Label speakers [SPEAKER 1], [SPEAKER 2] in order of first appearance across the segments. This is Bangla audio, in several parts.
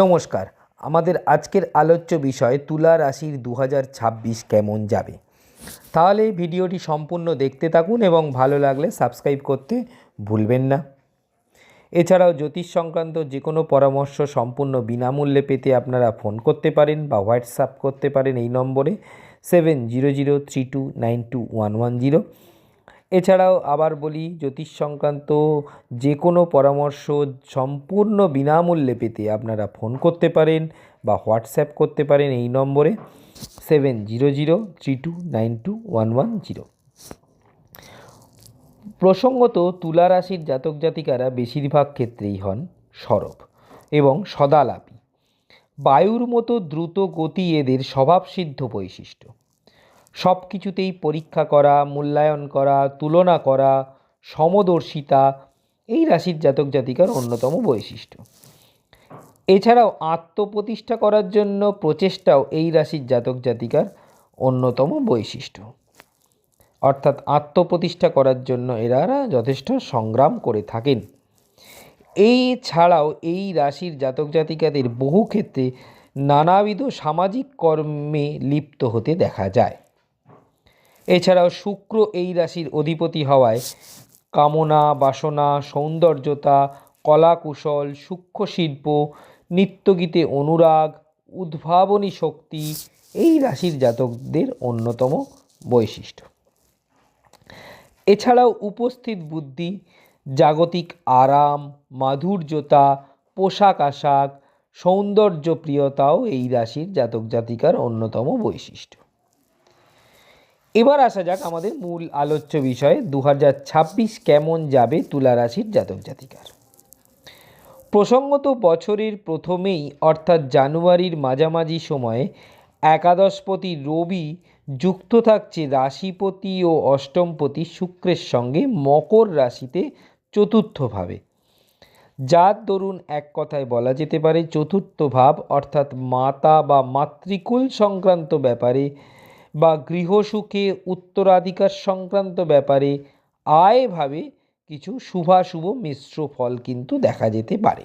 [SPEAKER 1] নমস্কার। আমাদের আজকের আলোচ্য বিষয় তুলা রাশির দু হাজার ছাব্বিশ কেমন যাবে? তাহলে ভিডিওটি সম্পূর্ণ দেখতে থাকুন এবং ভালো লাগলে সাবস্ক্রাইব করতে ভুলবেন না। এছাড়াও জ্যোতিষ সংক্রান্ত যে কোনো পরামর্শ সম্পূর্ণ বিনামূল্যে পেতে আপনারা ফোন করতে পারেন বা হোয়াটসঅ্যাপ করতে পারেন এই নম্বরে seven zero zero three two nine two one one zero. এছাড়াও আবার বলি, জ্যোতিষ সংক্রান্ত যে কোনো পরামর্শ সম্পূর্ণ বিনামূল্যে পেতে আপনারা ফোন করতে পারেন বা হোয়াটসঅ্যাপ করতে পারেন এই নম্বরে seven zero zero three two nine two one one zero. প্রসঙ্গত তুলা রাশির জাতক জাতিকারা বেশিরভাগ ক্ষেত্রেই হন সরব এবং সদালাপী। বায়ুর মতো দ্রুত গতি এদের স্বভাবসিদ্ধ বৈশিষ্ট্য। সব কিছুতেই পরীক্ষা করা, মূল্যায়ন করা, তুলনা করা, সমদর্শিতা, এই রাশির জাতক জাতিকার অন্যতম বৈশিষ্ট্য। এছাড়াও আত্মপ্রতিষ্ঠা করার জন্য প্রচেষ্টাও এই রাশির জাতক জাতিকার অন্যতম বৈশিষ্ট্য। অর্থাৎ আত্মপ্রতিষ্ঠা করার জন্য এরা যথেষ্ট সংগ্রাম করে থাকেন। এই ছাড়াও এই রাশির জাতক জাতিকাদের বহু ক্ষেত্রে নানাবিধ সামাজিক কর্মে লিপ্ত হতে দেখা যায়। এছাড়াও শুক্র এই রাশির অধিপতি হওয়ায় কামনা, বাসনা, সৌন্দর্যতা, কলাকুশল সূক্ষ্ম শিল্প নৃত্যগীতে অনুরাগ, উদ্ভাবনী শক্তি এই রাশির জাতকদের অন্যতম বৈশিষ্ট্য। এছাড়াও উপস্থিত বুদ্ধি, জাগতিক আরাম, মাধুর্যতা, পোশাক আশাক, সৌন্দর্যপ্রিয়তাও এই রাশির জাতক জাতিকার অন্যতম বৈশিষ্ট্য। এবার আসা যাক আমাদের মূল আলোচ্য বিষয়ে। দু হাজার ছাব্বিশ কেমন যাবে তুলা রাশির জাতক জাতিকার? প্রসঙ্গত বছরের প্রথমেই, অর্থাৎ জানুয়ারির মাঝামাঝি সময়ে, একাদশপতি রবি যুক্ত থাকছে রাশিপতি ও অষ্টমপতি শুক্রের সঙ্গে মকর রাশিতে চতুর্থভাবে। যার দরুন এক কথায় বলা যেতে পারে, চতুর্থ ভাব, অর্থাৎ মাতা বা মাতৃকুল সংক্রান্ত ব্যাপারে বা গৃহসুখে উত্তরাধিকার সংক্রান্ত ব্যাপারে আয়ভাবে কিছু শুভাশুভ মিশ্র ফল কিন্তু দেখা যেতে পারে।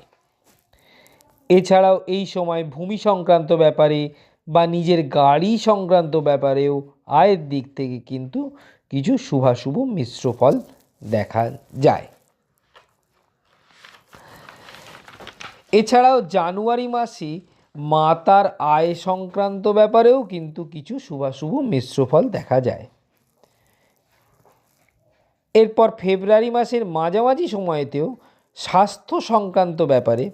[SPEAKER 1] এছাড়াও এই সময় ভূমি সংক্রান্ত ব্যাপারে বা নিজের গাড়ি সংক্রান্ত ব্যাপারেও আয়ের দিক থেকে কিন্তু কিছু শুভাশুভ মিশ্র ফল দেখা যায়। এছাড়াও জানুয়ারি মাসে মাতার আয় সংক্রান্ত ব্যাপারেও কিন্তু কিছু শুভাশুভ মিশ্র ফল দেখা যায়। এরপর ফেব্রুয়ারি মাসের মাঝামাঝি সময়তেও স্বাস্থ্য সংক্রান্ত ব্যাপারে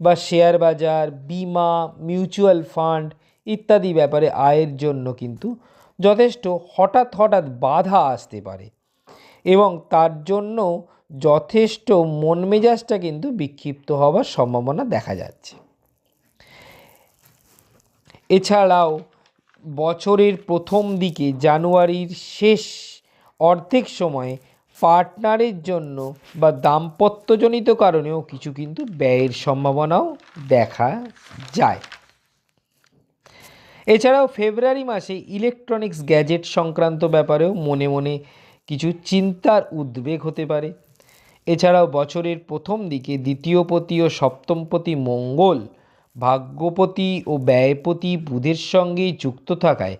[SPEAKER 1] বা শেয়ার বাজার, বিমা, মিউচুয়াল ফান্ড ইত্যাদি ব্যাপারে আয়ের জন্য কিন্তু যথেষ্ট হঠাৎ হঠাৎ বাধা আসতে পারে এবং তার জন্য যথেষ্ট মন মেজাজটা কিন্তু বিক্ষিপ্ত হওয়ার সম্ভাবনা দেখা যাচ্ছে। এছাড়াও বছরের প্রথম দিকে জানুয়ারির শেষ অর্ধেক সময়ে পার্টনারের জন্য বা দাম্পত্যজনিত কারণেও কিছু কিন্তু ব্যয়ের সম্ভাবনাও দেখা যায়। এছাড়াও ফেব্রুয়ারি মাসে ইলেকট্রনিক্স গ্যাজেট সংক্রান্ত ব্যাপারেও মনে মনে কিছু চিন্তার উদ্বেগ হতে পারে। এছাড়াও বছরের প্রথম দিকে দ্বিতীয়পতি ও সপ্তমপতি মঙ্গল ভাগ্যপতি ও ব্যয়পতি বুধের সঙ্গে যুক্ত থাকায়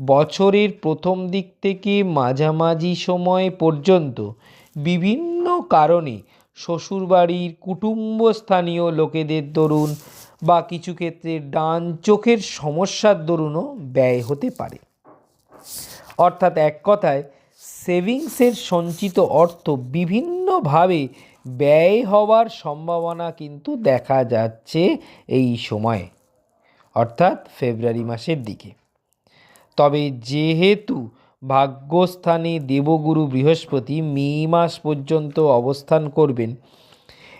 [SPEAKER 1] বছরের প্রথম দিক থেকে মাঝামাঝি সময় পর্যন্ত বিভিন্ন কারণে শ্বশুরবাড়ির কুটুম্বস্থানীয় লোকেদের দরুন বা কিছু ক্ষেত্রে ডান চোখের সমস্যার দরুনও ব্যয় হতে পারে। অর্থাৎ এক কথায়, সেভিংসের সঞ্চিত অর্থ বিভিন্নভাবে ব্যয় হওয়ার সম্ভাবনা কিন্তু দেখা যাচ্ছে এই সময়ে, অর্থাৎ ফেব্রুয়ারি মাসের দিকে। তবে যেহেতু ভাগ্যস্থানে দেবগুরু বৃহস্পতি মে মাস পর্যন্ত অবস্থান করবেন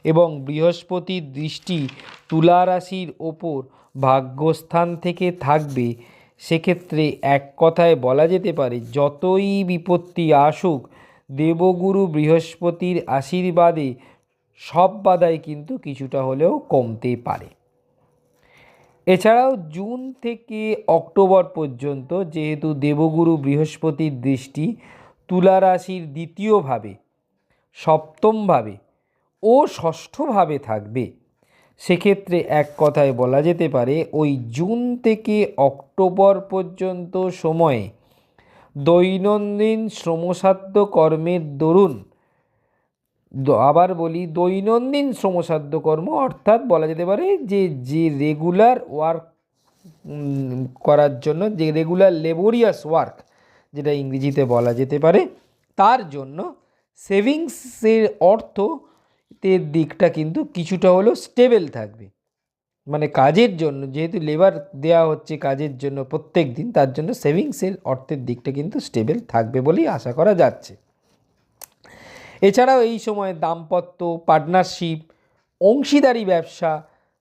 [SPEAKER 1] এবং বৃহস্পতির দৃষ্টি তুলা রাশির ওপর ভাগ্যস্থান থেকে থাকবে, সেক্ষেত্রে এক কথায় বলা যেতে পারে যতই বিপত্তি আসুক দেবগুরু বৃহস্পতির আশীর্বাদে সব বাধাই কিন্তু কিছুটা হলেও কমতে পারে। এছাড়াও জুন থেকে অক্টোবর পর্যন্ত যেহেতু দেবগুরু বৃহস্পতির দৃষ্টি তুলা রাশির দ্বিতীয়ভাবে, সপ্তমভাবে ও ষষ্ঠভাবে থাকবে, সেক্ষেত্রে এক কথায় বলা যেতে পারে ওই জুন থেকে অক্টোবর পর্যন্ত সময়ে দৈনন্দিন শ্রমসাধ্য কর্মের দরুন। আবার বলি দৈনন্দিন শ্রমসাধ্য কর্ম, অর্থাৎ বলা যেতে পারে যে যে রেগুলার ওয়ার্ক করার জন্য, যে রেগুলার লেবোরিয়াস ওয়ার্ক যেটা ইংরেজিতে বলা যেতে পারে, তার জন্য সেভিংসের অর্থ এর দিকটা কিন্তু কিছুটা হলেও স্টেবল থাকবে। মানে কাজের জন্য, যেহেতু লেবার দেওয়া হচ্ছে কাজের জন্য প্রত্যেক দিন, তার জন্য সেভিংসের অর্থের দিকটা কিন্তু স্টেবল থাকবে বলেই আশা করা যাচ্ছে। এছাড়াও এই সময় দাম্পত্য পার্টনারশিপ অংশীদারি ব্যবসা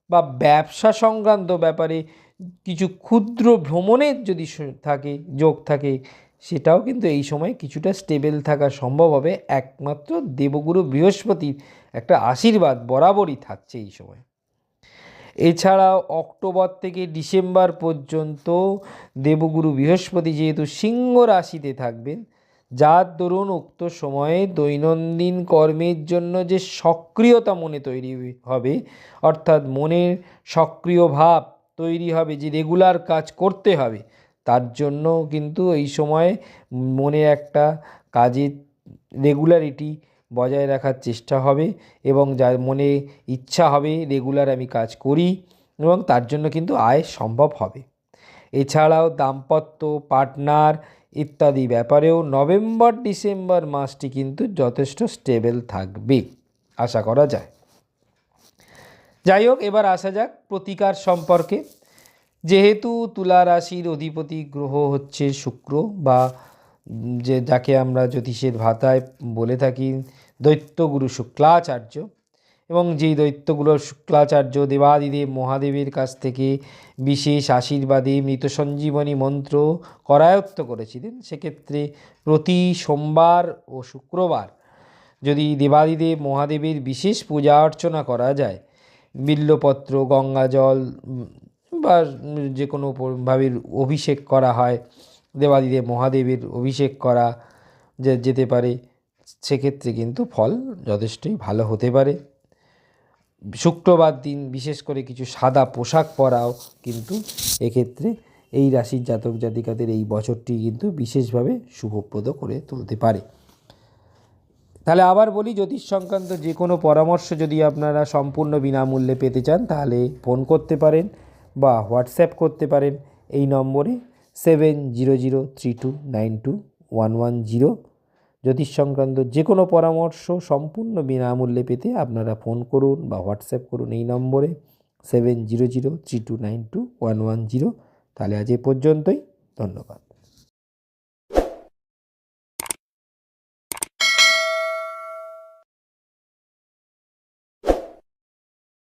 [SPEAKER 1] বা ব্যবসা সংক্রান্ত ব্যাপারে কিছু ক্ষুদ্র ভ্রমণের যদি থাকে, যোগ থাকে, সেটাও কিন্তু এই সময় কিছুটা স্টেবল থাকা সম্ভব হবে। একমাত্র দেবগুরু বৃহস্পতির একটা আশীর্বাদ বরাবরই থাকছে এই সময়। এছাড়াও অক্টোবর থেকে ডিসেম্বর পর্যন্ত দেবগুরু বৃহস্পতি যেহেতু সিংহ রাশিতে থাকবেন, যার দরুন উক্ত সময়ে দৈনন্দিন কর্মের জন্য যে সক্রিয়তা মনে তৈরি হবে, অর্থাৎ মনের সক্রিয় ভাব তৈরি হবে, যে রেগুলার কাজ করতে হবে, তার জন্য কিন্তু এই সময়ে মনে একটা কাজের রেগুলারিটি বজায় রাখার চেষ্টা হবে এবং যার মনে ইচ্ছা হবে রেগুলার আমি কাজ করি এবং তার জন্য কিন্তু আয় সম্ভব হবে। এছাড়াও দাম্পত্য, পার্টনার ইত্যাদি ব্যাপারেও নভেম্বর, ডিসেম্বর মাসটি কিন্তু যথেষ্ট স্টেবল থাকবে, আশা করা যায়। যাই হোক এবার আসা যাক প্রতিকার সম্পর্কে। যেহেতু তুলা রাশির অধিপতি গ্রহ হচ্ছে শুক্র বা যে যাকে আমরা জ্যোতিষের ভাতায় বলে থাকি দৈত্যগুরু শুক্লাচার্য এবং যেই দৈত্যগুলো শুক্লাচার্য দেবাদিদেব মহাদেবের কাছ থেকে বিশেষ আশীর্বাদে মৃত সঞ্জীবনী মন্ত্র করায়ত্ত করেছিলেন, সেক্ষেত্রে প্রতি সোমবার ও শুক্রবার যদি দেবাদিদেব মহাদেবের বিশেষ পূজা অর্চনা করা যায়, বিল্লপত্র, গঙ্গাজল বা যে কোনো প- ভাবে অভিষেক করা হয়, দেবাদিদেব মহাদেবের অভিষেক করা যেতে পারে সেক্ষেত্রে কিন্তু ফল যথেষ্টই ভালো হতে পারে। শুক্রবার দিন বিশেষ করে কিছু সাদা পোশাক পরাও কিন্তু এক্ষেত্রে এই রাশির জাতক জাতিকাদের এই বছরটি কিন্তু বিশেষভাবে শুভপ্রদ করে তুলতে পারে। তাহলে আবার বলি, জ্যোতিষ সংক্রান্ত যে কোনো পরামর্শ যদি আপনারা সম্পূর্ণ বিনামূল্যে পেতে চান, তাহলে ফোন করতে পারেন বা হোয়াটসঅ্যাপ করতে পারেন। এই নম্বরে seven zero zero three two nine two one one zero জ্যোতিষ সংক্রান্ত যে কোনো পরামর্শ সম্পূর্ণ বিনামূল্যে পেতে আপনারা ফোন করুন বা হোয়াটসঅ্যাপ করুন এই নম্বরে seven zero zero three two nine two one one zero. তাহলে আজ এ পর্যন্তই, ধন্যবাদ।